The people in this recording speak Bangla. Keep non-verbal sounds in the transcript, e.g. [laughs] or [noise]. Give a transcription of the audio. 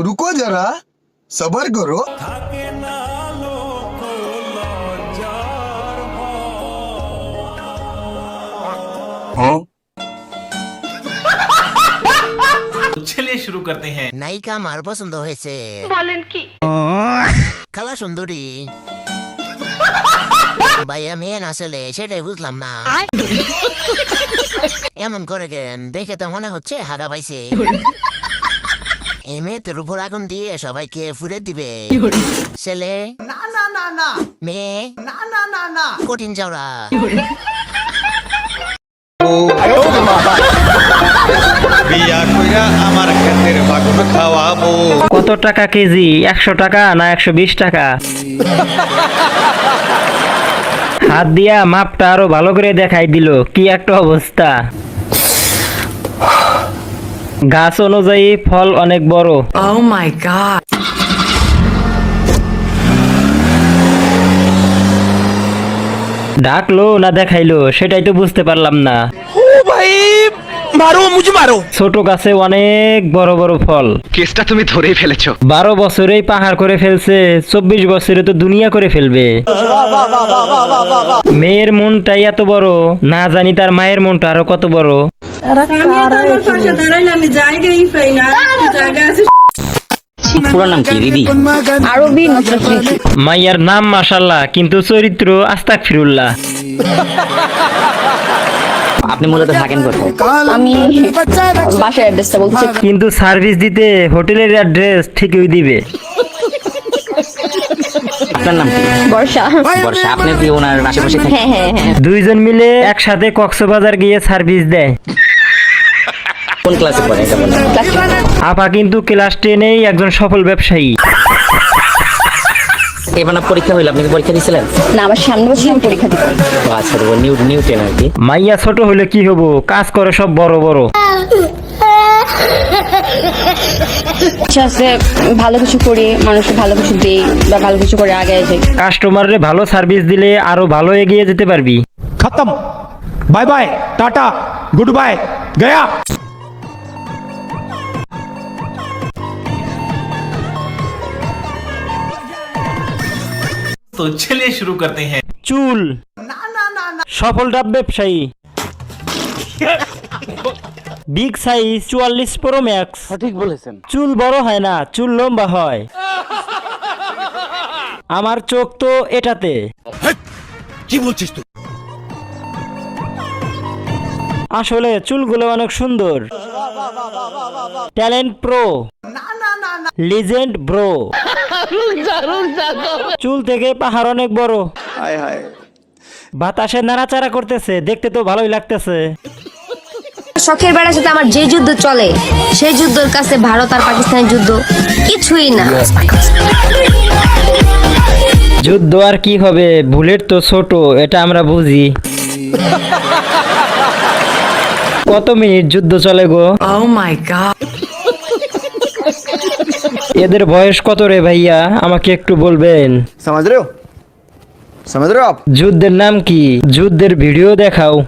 रुको जरा सबर करो चलिए शुरू करते हैं নায়িকা আমার পছন্দ হয়েছে বলেন কি খালা সুন্দরী ভাইয়া মেয়ে আসলে সেটাই বুঝলাম না এমন করে কেন দেখে তো মনে হচ্ছে হাগা পাইছে এই মেয়েদের উপর আগুন দিয়ে সবাইকে ফুরে দিবে ছেলে না না না না মেয়ে না না না না কঠিন যাওরা বিয়া কইরা আমার ক্ষেতের বাগুন খাওয়াবো কত টাকা কেজি? একশো টাকা না একশো বিশ টাকা? [laughs] হাত দিয়া মাপটা আরও ভালো করে দেখাই দিল। কি একটা অবস্থা। গাছ অনুযায়ী ফল অনেক বড়। ও মাই গড ডাকলো না দেখাইলো সেটাই তো বুঝতে পারলাম না। মারো মুঝে মারো। ছোট গাছে অনেক বড় বড় ফল। কেসটা তুমি ধরেই ফেলেছো। বারো বছরেই পাহাড় করে ফেলছে চব্বিশ বছরে তো দুনিয়া করে ফেলবে। মেয়ের মনটাই এত বড় না জানি তার মায়ের মনটা আরও কত বড়। আমি তো আমার পাশে দাঁড়াইলে আমি জায়গাই পাই না জায়গা আছে মাইয়ার নাম মাশাল্লাহ কিন্তু চরিত্র আস্তাক ফিরুল্লাহ আপনি মূলত থাকেন কোথায়? আমি বাসার অ্যাড্রেসটা বলছি কিন্তু সার্ভিস দিতে হোটেলের অ্যাড্রেস ঠিকই দিবে। আপনার নাম বর্ষা। বর্ষা আপনি কি ওনার আশেপাশে থাকেন? হ্যাঁ হ্যাঁ হ্যাঁ। দুইজন মিলে একসাথে কক্সবাজার গিয়ে সার্ভিস দেয়। কোন ক্লাসে পড়ে? এটা বলেন। আপা কিন্তু ক্লাস টেনেই একজন সফল ব্যবসায়ী। এবার পরীক্ষা হইল? আপনি কি পরীক্ষা দিয়েছিলেন না আমার সামনে বসে আমি পরীক্ষা দিব ও আচ্ছা তো নিউ নিউ টেন আর কি। মাইয়া ছোট হলে কি হব? কাজ করে সব বড় বড়। আছে ভালো কিছু করি মানুষকে ভালো কিছু দিই বা ভালো কিছু করে আগে যাই। কাস্টমারে ভালো সার্ভিস দিলে আরও ভালো এগিয়ে যেতে পারবি। খতম। Bye bye tata good bye গয়া। তো চলে শুরু করতে হ্যাঁ চুল। না না না না। সফল ডাব ব্যবসায়ী। বিগ সাইজ চুয়াল্লিশ প্রো ম্যাক্স সঠিক বলেছেন। চুল বড় হয় না চুল লম্বা হয়। আমার চোখ তো এটাতে। কি বলছিস তুই? আসলে চুলগুলো অনেক সুন্দর। ট্যালেন্ট প্রো না লিজেন্ড ব্রো চুল থেকে পাহাড় অনেক বড়। হায় হায়। বাতাসে নাড়াচাড়া করতেছে দেখতে তো ভালোই লাগতেছে। শখের বেড়ার সাথে আমার যে যুদ্ধ চলে সেই যুদ্ধের কাছে ভারত আর পাকিস্তানের যুদ্ধ কিছুই না। যুদ্ধ আর কি হবে? বুলেট তো ছোট এটা আমরা বুঝি। কত মিনিট যুদ্ধ চলে গো? ও মাই গড এদের বয়স কত রে ভাইয়া? আমাকে একটু বলবেন। সমাজরেও সমাজরেও যুদ্ধের নাম কি? যুদ্ধের ভিডিও দেখাও। [laughs]